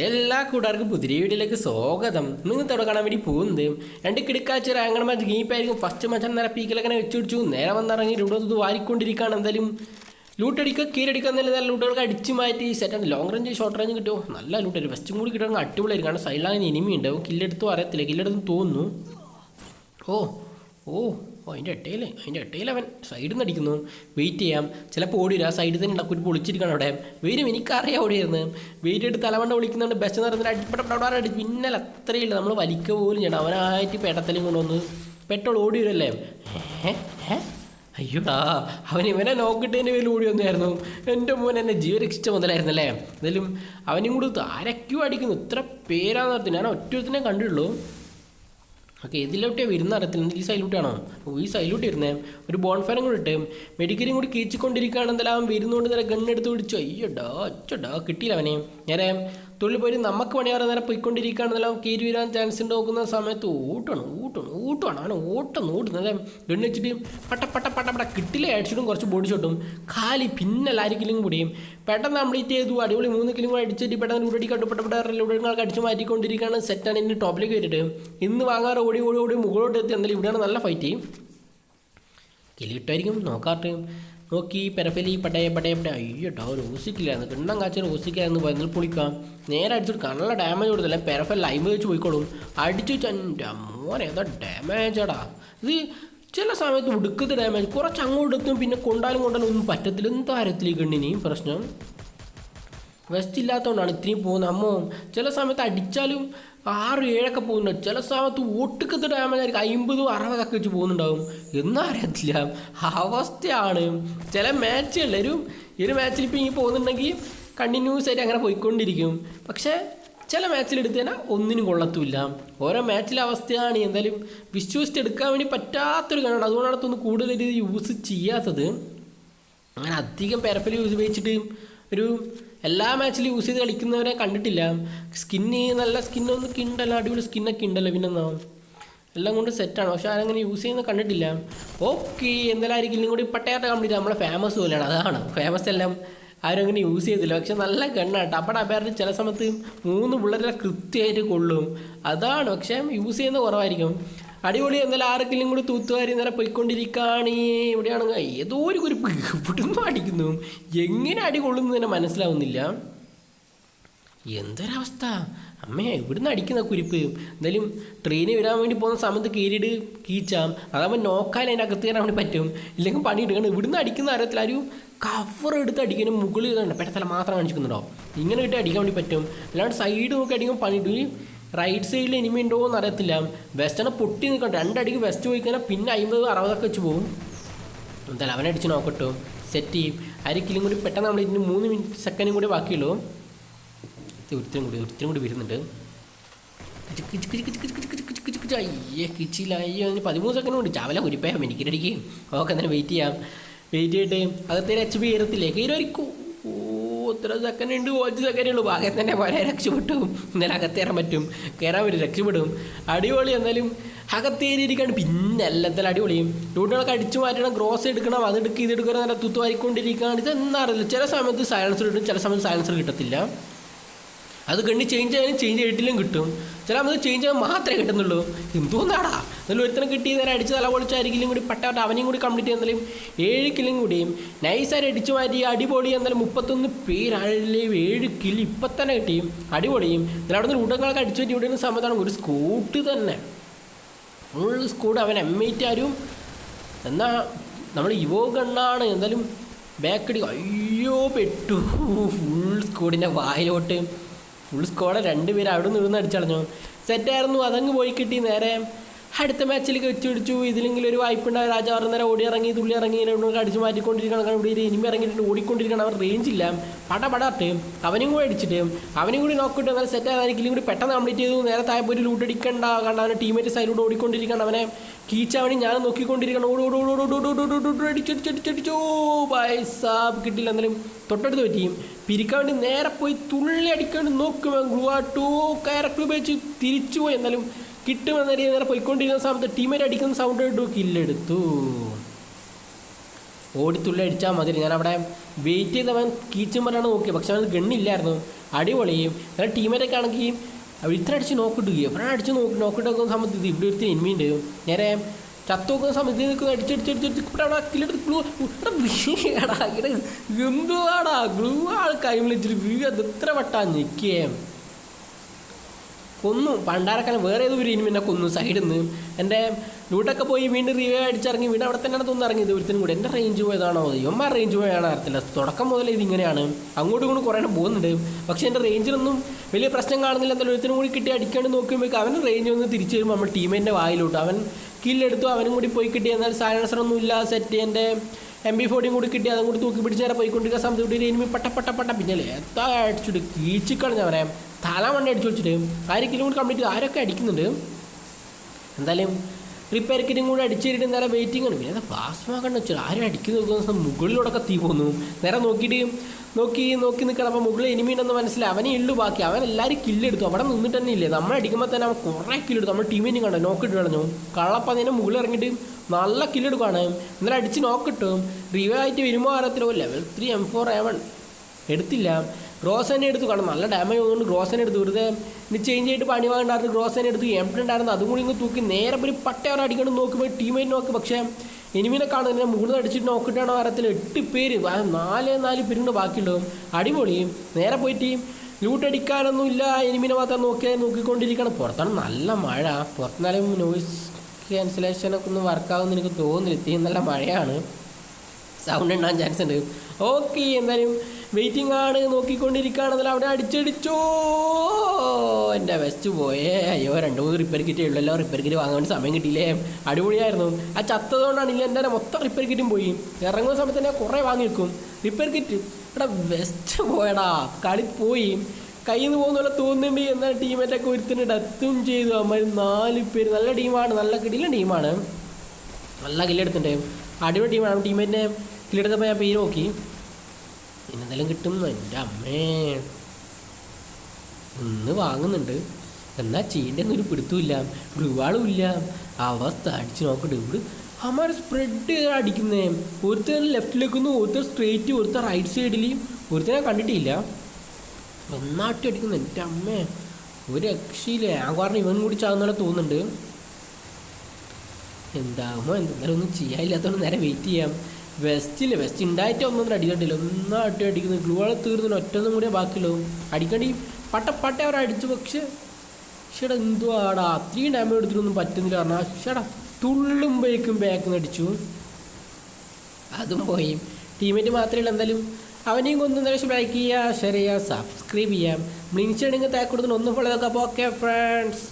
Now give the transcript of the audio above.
എല്ലാ കൂട്ടുകാർക്കും പുതിയ വീട്ടിലേക്ക് സ്വാഗതം. നിങ്ങൾ തുടങ്ങാൻ വേണ്ടി പോകുന്നത് രണ്ട് കിടക്കാച്ച മാച്ച് ഗീപ്പായിരിക്കും ഫസ്റ്റ് മച്ചൻ നേരെ പീക്കിലങ്ങനെ വെച്ചുപിടിച്ചു നേരെ വന്നിറങ്ങി ഇവിടെ വാരിക്കൊണ്ടിരിക്കുകയാണ്. എന്തായാലും ലൂട്ടടിക്കുക കീരടിക്കുക എന്നല്ല നല്ല ലൂട്ടുകൾക്ക് അടിച്ച് മാറ്റി. സെറ്റാണ് ലോങ് റേഞ്ച് ഷോർട്ട് റേഞ്ച് കിട്ടുമോ നല്ല ലൂട്ടൊരു ഫസ്റ്റും കൂടി കിട്ടുകയാണെങ്കിൽ അടിപൊളിയായിരിക്കും. കാരണം സൈഡിലാണ് ഇനിമി ഉണ്ടാവും കില്ലെടുത്തും അറിയത്തില്ല കില്ലെടുത്തും തോന്നുന്നു. ഓ ഓ. ഓ അതിന്റെ ഇട്ടയിൽ അതിന്റെ ഇട്ടയിൽ അവൻ സൈഡിൽ നിന്ന് അടിക്കുന്നു വെയിറ്റ് ചെയ്യാം ചിലപ്പോൾ ഓടി ആ സൈഡിൽ തന്നെ ഉണ്ടാക്കി പൊളിച്ചിരിക്കണം അവിടെ വെയിലും എനിക്കറിയാം ഓടിയായിരുന്നു വെയിറ്റ് എടുത്ത് തലവണ്ട വിളിക്കുന്നുണ്ട് ബസ് എന്ന് പറയുന്നത് അടിപ്പട അടിച്ച് പിന്നല്ല അത്രയില്ല നമ്മൾ വലിക്ക പോലും ചെയ്യണം അവനായിട്ട് പേട്ടത്തലും കൊണ്ടുവന്ന് പെട്രോൾ ഓടി വരുമല്ലേ അയ്യോടാ അവൻ ഇവനെ നോക്കിട്ടതിന്റെ പേരിൽ ഓടി വന്നായിരുന്നു എന്റെ മോൻ എന്നെ ജീവ രക്ഷിച്ച മുതലായിരുന്നല്ലേ എന്തായാലും അവനും കൂടി ആരൊക്കെയോ അടിക്കുന്നു ഇത്ര പേരാന്ന് പറഞ്ഞു ഞാൻ ഒറ്റ കണ്ടുള്ളൂ ഓക്കെ ഇതിലോട്ടേ വരുന്ന അറിയത്തില്ല ഈ സൈലൂട്ടാണോ ഓ ഈ സൈലൂട്ട് ഇരുന്നേ ഒരു ബോൺഫയറും കൂടി ഇട്ട് മെഡിക്കലും കൂടി കീച്ചിക്കൊണ്ടിരിക്കുകയാണെന്നല്ല അവൻ വരുന്നോണ്ട് നേരെ ഗണ്ണെടുത്ത് പിടിച്ചു. അയ്യോടാ അച്ചടാ കിട്ടിയില്ല അവനെ. നേരെ തൊഴിൽ പോയി നമുക്ക് പണിയാറ് നേരെ പോയിക്കൊണ്ടിരിക്കുകയാണെന്നല്ല കീരി വരാൻ ചാൻസ് ഉണ്ട് നോക്കുന്ന സമയത്ത് ഊട്ടണം ഊട്ടണം ഊട്ടണം അവനെ ഓട്ടം ഓടുന്നത്. ഗണ്ണ് വെച്ചിട്ട് പട്ട പട്ട പട്ട പട്ട കിട്ടില്ല അടിച്ചിട്ടും കുറച്ച് ബോഡി ഷോട്ടും കാലി പിന്നെ കിലും കൂടിയും പെട്ടെന്ന് കംപ്ലീറ്റ് ചെയ്തു. അടിപൊളി മൂന്ന് കിലും കൂടി അടിച്ചിട്ട് പെട്ടെന്ന് ഉടടി കട്ടുപെട്ടപ്പെട്ട ഉടങ്ങൾക്ക് അടിച്ച് മാറ്റിക്കൊണ്ടിരിക്കുകയാണ്. സെറ്റാണ് ഇനി ടോപ്പിലേക്ക് വരിട്ട്. ഇന്ന് വാങ്ങാറ് ഓടി ഓടി ഓടി മുകളോട്ട് എത്തി. എന്തായാലും ഇവിടെയാണ് നല്ല ഫൈറ്റ് കിലിട്ടായിരിക്കും നോക്കാട്ട്. നോക്കി പെരഫലി പടയ പടയ പടയ. അയ്യോട്ടോ ഒരു ഓസിക്കില്ലായിരുന്നു. കിണ്ണം കാച്ചൊരു ഓസിക്കായിരുന്നു പോയി പൊളിക്കാം. നേരെ അടിച്ചിട്ട് കണ്ണുള്ള ഡാമേജ് കൊടുത്തില്ല പെരഫൽ ലൈമ് വെച്ച് പോയിക്കോളും. അടിച്ചു എന്റെ മോനെ ഏതാ ഡാമേജാടാ ഇത് ചില സമയത്ത് ഉടുക്കത്ത് ഡാമേജ് കുറച്ച് അങ്ങോട്ട് പിന്നെ കൊണ്ടാലും കൊണ്ടാലും ഒന്നും പറ്റത്തില്ല. എന്താ കാര്യത്തിലേക്ക് ഉണ്ടിനി പ്രശ്നം? വെസ്റ്റ് ഇല്ലാത്തതുകൊണ്ടാണ് ഇത്രയും പോകുന്നത്. അമ്മോ ചില സമയത്ത് അടിച്ചാലും ആറ് ഏഴൊക്കെ പോകുന്നുണ്ട്. ചില സമയത്ത് ഒട്ടുക്കത്തെ ഡാമേജ് ആയിരിക്കും. അമ്പതും അറുപതൊക്കെ വെച്ച് പോകുന്നുണ്ടാവും. എന്നും അറിയത്തില്ല. അവസ്ഥയാണ്. ചില മാച്ചുകളിൽ ഒരു ഒരു മാച്ചിൽ ഇപ്പം ഈ പോകുന്നുണ്ടെങ്കിൽ കണ്ടിന്യൂസ് ആയിട്ട് അങ്ങനെ പോയിക്കൊണ്ടിരിക്കും. പക്ഷേ ചില മാച്ചിൽ തന്നെ ഒന്നിനും കൊള്ളത്തുമില്ല ഓരോ മാച്ചിലെ അവസ്ഥയാണ്. എന്തായാലും വിശ്വസിച്ച് എടുക്കാൻ വേണ്ടി പറ്റാത്തൊരു കാര്യമാണ് അതുകൊണ്ടാണ് തോന്നുന്നു കൂടുതൽ ഇത് യൂസ് ചെയ്യാത്തത്. അങ്ങനെ അധികം പെരപ്പൽ യൂസ് ഉപയോഗിച്ചിട്ട് ഒരു എല്ലാ മാച്ചിലും യൂസ് ചെയ്ത് കളിക്കുന്നവരെ കണ്ടിട്ടില്ല. സ്കിന്ന് നല്ല സ്കിന്നൊന്നും കിണ്ടല്ല അടിപൊളി സ്കിന്നൊക്കെ ഉണ്ടല്ലോ പിന്നെന്നാ എല്ലാം കൊണ്ട് സെറ്റാണ് പക്ഷെ ആരങ്ങനെ യൂസ് ചെയ്യുന്നത് കണ്ടിട്ടില്ല. ഓക്കെ എന്തായാലും കൂടി പട്ടയാട്ട കംപ്ലീറ്റ് നമ്മളെ ഫേമസ് പോലെയാണ്. അതാണ്. ഫേമസ് എല്ലാം ആരും അങ്ങനെ യൂസ് ചെയ്തില്ല. പക്ഷെ നല്ല ഗണ്ണാട്ട അപ്പോൾ അപ്പേറിന് ചില സമയത്ത് മൂന്ന് പിള്ളേരെ കൃത്യമായിട്ട് കൊള്ളും. അതാണ്. പക്ഷേ യൂസ് ചെയ്യുന്നത് കുറവായിരിക്കും. അടിപൊളി. എന്നാലും ആരെങ്കിലും കൂടി തൂത്തുവാരി നേരെ പോയിക്കൊണ്ടിരിക്കുകയാണ് ഇവിടെയാണ് ഏതോ ഒരു കുരിപ്പ് ഇവിടുന്ന് അടിക്കുന്നു. എങ്ങനെ അടി കൊള്ളുന്നു തന്നെ മനസ്സിലാവുന്നില്ല. എന്തൊരവസ്ഥ. അമ്മേ ഇവിടുന്ന് അടിക്കുന്ന കുരിപ്പ്. എന്തായാലും ട്രെയിനിൽ വിടാൻ വേണ്ടി പോകുന്ന സമയത്ത് കീരിട് കീച്ചാം. അതാകുമ്പോൾ നോക്കാൻ അതിന്റെ അകത്ത് കയറാൻ വേണ്ടി പറ്റും. ഇല്ലെങ്കിൽ പണി എടുക്കണം. ഇവിടുന്ന് അടിക്കുന്ന അറിയത്തില്ല. ഒരു കവർ എടുത്ത് അടിക്കാനും മുകളിൽ ഇതുണ്ട് പെട്ടെന്ന് മാത്രം കാണിച്ചിരിക്കുന്നുണ്ടോ? ഇങ്ങനെ കിട്ടി അടിക്കാൻ വേണ്ടി പറ്റും. അല്ലാണ്ട് സൈഡ് നോക്കി അടിക്കുമ്പോൾ ഈ റൈറ്റ് സൈഡിൽ ഇനിമി ഉണ്ടോ എന്ന് അറിയത്തില്ല. വെസ്റ്റനെ പൊട്ടി നിൽക്കട്ടെ രണ്ടടിക്ക് വെസ്റ്റ് പോയി കഴിഞ്ഞാൽ പിന്നെ അമ്പത് അറുപതൊക്കെ വെച്ച് പോകും. എന്തായാലും അടിച്ച് നോക്കട്ടോ സെറ്റ് ചെയ്യും. അരിക്കലും കൂടി പെട്ടെന്ന് നമ്മൾ ഇതിന് മൂന്ന് മിനിറ്റ് സെക്കൻഡും കൂടി ബാക്കിയുള്ളൂ. ഒരുത്തിനും കൂടി ഒരുത്തിനും കൂടി വരുന്നുണ്ട്. അയ്യേ കിച്ചിലയ്യോ അതിന് പതിമൂന്ന് സെക്കൻഡ് കൊണ്ട് ചാവല കുരിപ്പയാം. എനിക്കിടയ്ക്ക് ഓക്കെ എന്തായാലും വെയിറ്റ് ചെയ്യാം. വെയിറ്റ് ചെയ്തിട്ട് അകത്തേരെ എച്ച് പി കയറത്തില്ലേ? കയറുമായിരിക്കും ഇത്ര സെക്കൻഡ് ഉണ്ട് കുറച്ച് സെക്കൻഡ് ഉള്ളൂ. ഭാഗത്ത് തന്നെ പോലെ രക്ഷപ്പെട്ടു. എന്നാലും അകത്തേറാൻ പറ്റും. കയറാൻ പറ്റും രക്ഷപ്പെടും. അടിപൊളി എന്നാലും അകത്തേരിയിരിക്കാണ്. പിന്നെ എല്ലാത്തിലും അടിപൊളിയും. ഡ്യൂട്ടികളൊക്കെ അടിച്ചു മാറ്റണം. ഗ്രോസ് എടുക്കണം. അതെടുക്കുക ഇതെടുക്കണം നല്ല ഇത് എന്നറിയില്ല ചില സമയത്ത് സയൻസർ കിട്ടും ചില സമയത്ത് സയൻസർ കിട്ടത്തില്ല. അത് കണ്ടി ചേഞ്ച് ആയാലും ചേഞ്ച് ചെയ്തിട്ടില്ലും കിട്ടും. ചില നമുക്ക് ചേഞ്ച് ആയാൽ മാത്രമേ കിട്ടുന്നുള്ളൂ. എന്തോന്നാടാ? എന്നാലും ഒരുത്തരം കിട്ടി നേരെ അടിച്ച് തല പൊളിച്ചായിരിക്കും കൂടി പട്ടാട്ട് അവനെയും കൂടി കംപ്ലീറ്റ് ചെയ്യുന്നതിലും ഏഴ് കിലും കൂടിയും നൈസായിട്ട് അടിച്ചു മാറ്റി. അടിപൊളി എന്നാലും മുപ്പത്തൊന്ന് പേരാളിലെയും ഏഴ് കിൽ ഇപ്പം തന്നെ കിട്ടിയും അടിപൊളിയും. എന്നാലും അവിടെ നിന്ന് ഉടങ്ങളൊക്കെ അടിച്ചു പറ്റി ഇവിടെ സമയത്താണ് ഒരു സ്കൂട്ട് തന്നെ. ഫുൾ സ്കൂട്ട് അവൻ എം എയ്റ്റ് ആരും. എന്നാ നമ്മൾ ഇവോ ഗണ്ണാണ് എന്തായാലും ബാക്കടി അയ്യോ പെട്ടു. ഫുൾ സ്കൂടിന്റെ വായിലോട്ട്. ഫുൾ സ്കോഡ് രണ്ടുപേരും അവിടെ നിന്ന് അടിച്ചളഞ്ഞു. സെറ്റായിരുന്നു അതങ്ങ് പോയി കിട്ടി നേരെ. അടുത്ത മാച്ചിലേക്ക് വെച്ച് പിടിച്ചു ഇതിലെങ്കിലും ഒരു വായ്പ ഉണ്ടായി രാജാവ് നേരം ഓടി ഇറങ്ങി തുള്ളി ഇറങ്ങി അടിച്ചു മാറ്റിക്കൊണ്ടിരിക്കണം കാരണം ഇവിടെ ഇനിമി ഇറങ്ങിയിട്ട് ഓടിക്കൊണ്ടിരിക്കണം അവർ റേഞ്ച് ഇല്ല പട പടട്ട് അവനും കൂടി അടിച്ചിട്ട് അവനും കൂടി നോക്കിയിട്ട് അങ്ങനെ സെറ്റ് ആയിരിക്കും കൂടി പെട്ടെന്ന് കംപ്ലീറ്റ് ചെയ്തു നേരെ താഴെ ഒരു ലൂട്ട് അടിക്കണ്ട കാരണം അവന്റെ ടീമേറ്റ് സൈഡിലൂടെ ഓടിക്കൊണ്ടിരിക്കണം അവനെ കീച്ചവണി ഞാൻ നോക്കിക്കൊണ്ടിരിക്കണം ഓടി ഓടി ഓടി ഓടി ഓടി ഓടി ഓടി അടിച്ചടിച്ചടിച്ചടിച്ചോ പൈസാബ് കിട്ടില്ല എന്നാലും തൊട്ടടുത്ത് പറ്റിയും പിരിക്കാണ്ട് നേരെ പോയി തുള്ളി അടിക്കാണ്ട് നോക്കുമ്പോൾ ഗ്ലൂ ആട്ടോ കയറക്ട് ഉപയോഗിച്ച് തിരിച്ചു പോയി എന്നാലും കിട്ടുമെന്ന രീതി നേരെ പോയിക്കൊണ്ടിരുന്ന സമയത്ത് ടീമേറ്റ് അടിക്കുന്ന സൗണ്ട് ഇട്ടു കില്ലെടുത്തു. ഓടിത്തുള്ളി അടിച്ചാൽ മതി. ഞാൻ അവിടെ വെയിറ്റ് ചെയ്തവൻ കീച്ചും പറഞ്ഞാണ് നോക്കിയത് പക്ഷെ അവൻ ഗണ്ണില്ലായിരുന്നു. അടിപൊളിയും. എന്നാൽ ടീമേറ്റൊക്കെ ആണെങ്കിൽ അവർ ഇത്ര അടിച്ച് നോക്കിട്ട് എവിടെ അടിച്ച് നോക്കി നോക്കിട്ട് നോക്കുന്ന സമയത്ത് ഇത് ഇവിടെ ഒരുത്തിന് എനിമിയുണ്ട് നേരെ ചത്തു നോക്കുന്ന സമയത്ത് നിൽക്കുന്ന അടിച്ചടിച്ചടിച്ചടിച്ചിട്ട് എന്തുവാടാ? ഗ്ലൂ ആൾ കൈ വിളിച്ചിട്ട് വീ അത് എത്ര വട്ടാ നിൽക്കേ കൊന്നു. പണ്ടാരക്കാലം വേറെ ഏതോ ഒരു ഇനിമി എന്നെ കൊന്നു. സൈഡിൽ നിന്ന് എന്റെ ലൂട്ടൊക്കെ പോയി വീണ്ടും റിവേ അടിച്ചിറങ്ങി. വീട് അവിടെ തന്നെയാണ് തോന്നുന്നു ഇറങ്ങിയത്. ഒരുത്തിനും കൂടി. എന്റെ റേഞ്ച് പോയതാണോ? ഇവന്മാർ റേഞ്ച് പോയാണോ അറിയത്തില്ല. തുടക്കം മുതൽ ഇതിങ്ങനെയാണ് അങ്ങോട്ടും ഇങ്ങോട്ടും കുറേ പോകുന്നുണ്ട്. പക്ഷേ എന്റെ റേഞ്ചിലൊന്നും വലിയ പ്രശ്നം കാണുന്നില്ല. എന്തായാലും ഒരുത്തിനും കൂടി കിട്ടി അടിക്കാണ്ട് നോക്കുമ്പോഴേക്കും അവൻ റേഞ്ച് വന്ന് തിരിച്ചു വരുമ്പോൾ നമ്മൾ ടീമിന്റെ വായിലോട്ട്. അവൻ കില്ലെടുത്തു അവനും കൂടി പോയി കിട്ടി. എന്നാൽ സൈലൻസറൊന്നും ഇല്ല. സെറ്റ് എന്റെ എം ബി ഫോർട്ടിയും കൂടി കിട്ടി. അതും കൂടി തൂക്കി പിടിച്ച് നേരെ പോയിക്കൊണ്ടിരിക്കുന്ന സമയത്ത് കൂടി എനിമി പട്ട പട്ട പട്ട. പിന്നെ അടിച്ചിട്ട് കീച്ചിക്കളഞ്ഞ അവനെ തല വണ്ടി അടിച്ചു വെച്ചിട്ട് ആര് കിലും കൂടി കംപ്ലീറ്റ് ആരൊക്കെ അടിക്കുന്നുണ്ട്? എന്തായാലും റിപ്പയർ കിറ്റും കൂടി അടിച്ചേരിട്ട് നേരെ വെയിറ്റിംഗ് ആണ്. പിന്നെ അത് കണ്ണ് വെച്ചാൽ ആരും അടിക്കുന്ന നോക്കുന്ന മുകളിലൂടെ തീ പോന്നു. നേരെ നോക്കിയിട്ട് നോക്കി നോക്കി നിൽക്കണം. അപ്പോൾ മുകളിൽ എനിമീണ്ടെന്ന് മനസ്സിലായി. അവനെ ഉള്ളു ബാക്കി. അവൻ എല്ലാവരും കില്ലെടുത്തു അവിടെ നിന്നിട്ട് തന്നെ ഇല്ലേ? നമ്മൾ അടിക്കുമ്പോൾ തന്നെ അവൻ കുറേ കില്ലെടുത്തു നമ്മൾ ടീമിനെ കണ്ടു? നോക്കിട്ട് കളഞ്ഞു. കള്ളപ്പം അതിന്റെ മുകളിൽ ഇറങ്ങിയിട്ട് നല്ല കില്ലെടുക്കുകയാണ് എന്നാലും അടിച്ച് നോക്കിട്ടും റിവൈവ് ആയിട്ട് വരുമ്പോൾ അറിയത്തില്ല level three M four A one എടുത്തില്ല. ഗ്രോസ് തന്നെ എടുത്തു കാണും. നല്ല ഡാമേജ് ആയതുകൊണ്ട് ഗ്രോസ് തന്നെ എടുത്തു. വെറുതെ ഇനി ചേഞ്ച് ചെയ്തിട്ട് പണി വാങ്ങണ്ടായിരുന്നു ഗ്രോസ് തന്നെ എടുത്ത് എം ഉണ്ടായിരുന്നു. അതും കൂടി ഇങ്ങ് തൂക്കി നേരെ ഒരു പട്ട അവർ അടിക്കണം നോക്കുമ്പോൾ ടീമേറ്റ് നോക്ക്. പക്ഷേ എനിമിനെ കാണുന്നില്ല മുകളിൽ അടിച്ചിട്ട് നോക്കിട്ടാണോ കാര്യത്തിൽ എട്ട് പേര്. നാല് നാല് പേരുണ്ട് ബാക്കിയുള്ളത്. അടിപൊളി. നേരെ പോയിട്ട് ലൂട്ട് അടിക്കാനൊന്നും ഇല്ല. എനിമിനെ മാത്രം നോക്കിയാൽ നോക്കിക്കൊണ്ടിരിക്കണം പുറത്താണ് നല്ല മഴ. പുറത്തുനിന്നാലും നോയിസ് ക്യാൻസലേഷനൊക്കെ ഒന്നും വർക്കാവുമെന്ന് എനിക്ക് തോന്നുന്നില്ല. ഇത്തിരി നല്ല മഴയാണ്. സൗണ്ട് ഉണ്ടാകാൻ ചാൻസ് ഉണ്ട്. ഓക്കെ എന്തായാലും വെയിറ്റിംഗ് ആണ് നോക്കിക്കൊണ്ടിരിക്കുകയാണെന്നല്ല അവിടെ അടിച്ചടിച്ചോ. എന്റെ വെസ്റ്റ് പോയേ അയ്യോ രണ്ട് മൂന്ന് റിപ്പയർ കിറ്റേ ഉള്ളല്ലോ. റിപ്പയർ കിറ്റ് വാങ്ങാൻ വേണ്ടി സമയം കിട്ടിയില്ലേ? അടിപൊളിയായിരുന്നു. ആ ചത്തതുകൊണ്ടാണ് ഇല്ല എന്റെ മൊത്തം റിപ്പയർ കിറ്റും പോയി. ഇറങ്ങുന്ന സമയത്ത് തന്നെ കുറേ വാങ്ങി വെക്കും റിപ്പയർ കിറ്റ് ഇവിടെ വെസ്റ്റ് പോയടാ കളി പോയി. കയ്യിൽ നിന്ന് പോകുന്ന പോലെ തോന്നുന്നുണ്ട് എന്നാൽ ടീമേറ്റൊക്കെ ഒരുത്തിന് ഡത്തും ചെയ്തു. അമ്മ നാല് പേര്. നല്ല ടീമാണ് നല്ല കിടില ടീമാണ് നല്ല കില്ലെടുത്തിട്ടുണ്ട് അടിപൊളി ടീമാണ് ടീമേറ്റിനെ കില്ലെടുത്തപ്പോൾ ഞാൻ പേര് നോക്കി. ഇന്നെന്തെങ്കിലും കിട്ടും എന്റെ അമ്മേ. ഇന്ന് വാങ്ങുന്നുണ്ട്. എന്നാ ചെയ്യേണ്ടെന്ന് ഒരു പിടുത്തുമില്ല ഒരുപാടും ഇല്ല അവസ്ഥ അടിച്ച് നോക്കട്ടെ. ഇവിടെ അമ്മ സ്പ്രെഡ് അടിക്കുന്നേ. ഒരുത്തൻ ലെഫ്റ്റിലേക്കുന്നു ഒരുത്തൻ സ്ട്രേറ്റ് ഒരുത്തൻ റൈറ്റ് സൈഡിൽ ഒരുത്തനെ കണ്ടിട്ടില്ല. നന്നായിട്ട് അടിക്കുന്നു എന്റെ അമ്മേ. ഒരു രക്ഷയില്ല. ഞാൻ കാരണം ഇവൻ കൂടി ചാകുന്നപോലെ തോന്നുന്നുണ്ട്. എന്താകുമോ എന്തായാലും ഒന്നും ചെയ്യാനില്ലാത്തതുകൊണ്ട് നേരെ വെയിറ്റ് ചെയ്യാം. വെസ്റ്റില്ല വെസ്റ്റ് ഉണ്ടായിട്ട് ഒന്നും അടി ഒന്നും അട്ടി അടിക്കുന്നു. ഗ്ലൂവാളെ തീർന്നു ഒറ്റൊന്നും കൂടെ ബാക്കിയുള്ളൂ. അടിക്കണ്ടി പട്ട പട്ട അവർ അടിച്ചു. പക്ഷെ ചേട്ടാ എന്തുവാടാ? അത്രയും ഡാമേജ് എടുത്തിട്ടൊന്നും പറ്റുന്നില്ല. കാരണം ചേട്ടാ തുള്ളുമ്പോഴേക്കും ബാക്ക് അടിച്ചു. അതും പോയി. ടീമേറ്റ് മാത്രമല്ല എന്തായാലും. അവനെയും കൊന്നും എന്തായാലും ലൈക്ക് ചെയ്യുക ഷെയർ ചെയ്യുക സബ്സ്ക്രൈബ് ചെയ്യാം. ബ്ലിങ്സ് ആണെങ്കിൽ താക്ക് കൊടുത്തിട്ട് ഒന്ന് ഫോളോ നോക്കാം അപ്പോൾ ഓക്കെ ഫ്രണ്ട്സ്